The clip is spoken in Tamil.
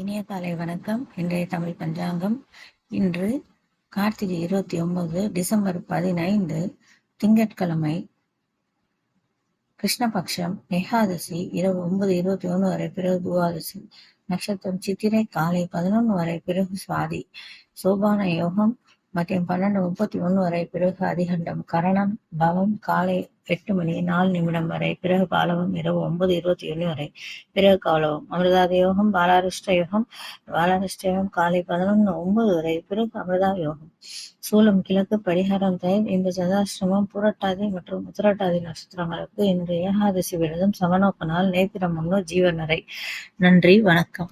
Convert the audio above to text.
இனிய காலை வணக்கம். இன்றைய தமிழ் பஞ்சாங்கம் இன்று கார்த்திகை இருபத்தி ஒன்பது டிசம்பர் பதினைந்து திங்கட்கிழமை. கிருஷ்ணபக்ஷம் ஏகாதசி இரவு ஒன்பது இருபத்தி ஒன்று வரை பிறகு துவாதசி நட்சத்திரம் சித்திரை காலை பதினொன்று வரை பிறகு சுவாதி. சோபான யோகம் மதியம் பன்னெண்டு முப்பத்தி ஒன்று வரை பிறகு அதிகண்டம். கரணம் பவம் காலை எட்டு மணி நாலு நிமிடம் வரை. பிறகு பாலவம் இரவு ஒன்பது இருபத்தி ஒன்று வரை. பிறகு காலவம் அமிர்தாத யோகம் பாலாரிஷ்ட யோகம் பாலாரிஷ்ட யோகம் காலை பதினொன்று ஒன்பது வரை. பிறகு அமிர்தா யோகம் சூலம் கிழக்கு பரிகாரம் தயிர் இந்த சதாசிரமம் புரட்டாதி மற்றும் உத்திரட்டாதி நட்சத்திரங்களுக்கு இன்று ஏகாதசி விரதம் சமநோக்க நாள் நேத்திரம் ஒன்று ஜீவனரை நன்றி வணக்கம்.